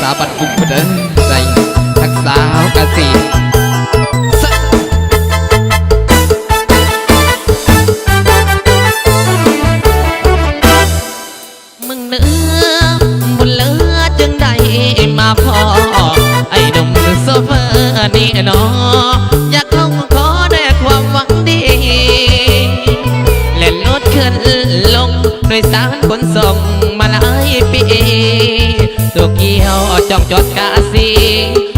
ษาบัดกุมเด้อใจทักษาวกะสีมึงเนื้อบุญเลือจึงได้มาพอ ไอ้หนุ่มโซเฟอร์นี่เนออยากเข้าขอได้ความหวังดีเล่นรถขึ้นลงโดยสารขนส่งมาหลายปี ตัวเกี่ยวจ้องจอดกาซี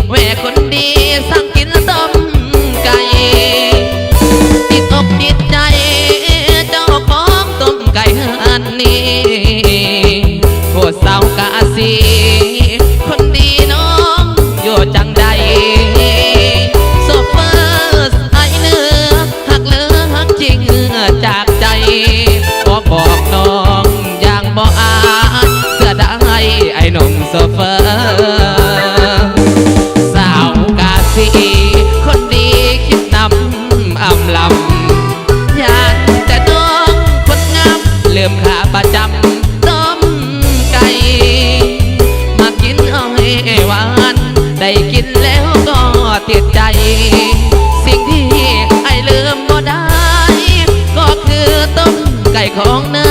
แหวคนดีสั่งกินต้มไก่ติดอกติดใจเจ้าของต้มไก่หันนี้โคตรสาวกาสีคนดีน้องอยู่จังใดโซเฟอร์ไอเนื้อหักเลือหักจริงจากใจ ได้กินแล้วก็ติดใจ สิ่งที่ไอ้ลืมก็ได้ ก็คือต้มไก่ของเนื้อ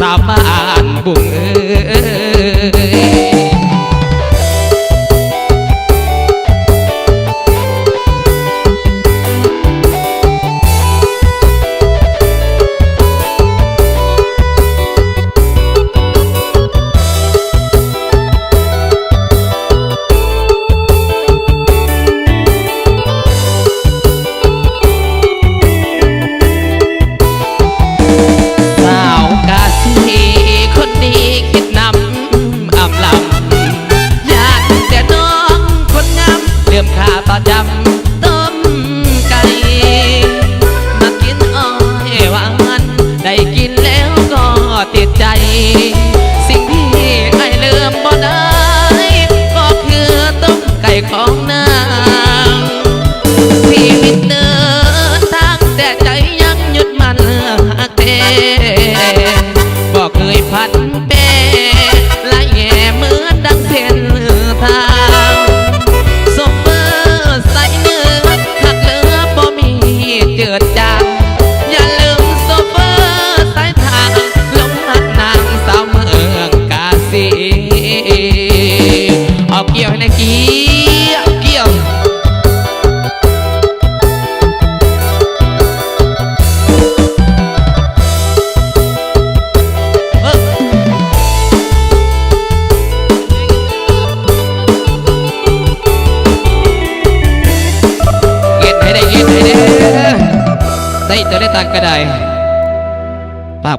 สาวบ้านบุงเอ้ ของนางชีวิตเดินทางแต่ใจยังยุดมันหักแท้บอกเคยพันแปรไล่แง่เหมือนดังเส้นทางโซเฟอใส่เนื้อหักเหลือบ่มีเจิดจาง ได้เก็ดให้ได้ได้ตัวได้ตังก็ได้